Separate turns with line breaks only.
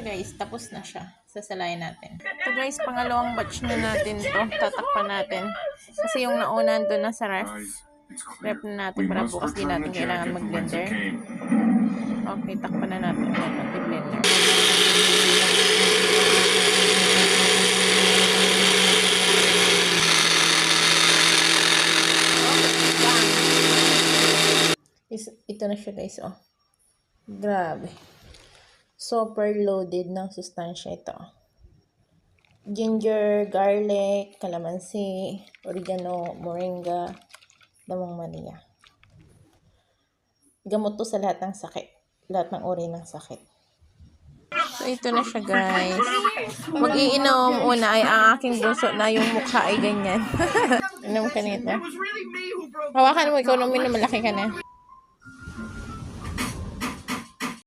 siya guys. Tapos na siya. Sasalayan natin. Ito guys, pangalawang batch na natin to. Tatakpan natin. Kasi yung nauna doon na sa ref. Ref na natin para bukas di natin kailangan mag-blender. Okay, takpan na natin. Mag-blender. Is, ito na siya guys, oh. Grabe. Super loaded ng sustansya ito. Ginger, garlic, calamansi, oregano, moringa, lamang maria. Gamot to sa lahat ng sakit. Lahat ng uri ng sakit. So, ito na siya, guys. Mag-iinom una ay ang aking bunso na yung mukha ay ganyan. Inom ka nito. Hawakan mo, ikaw namin na malaki ka na.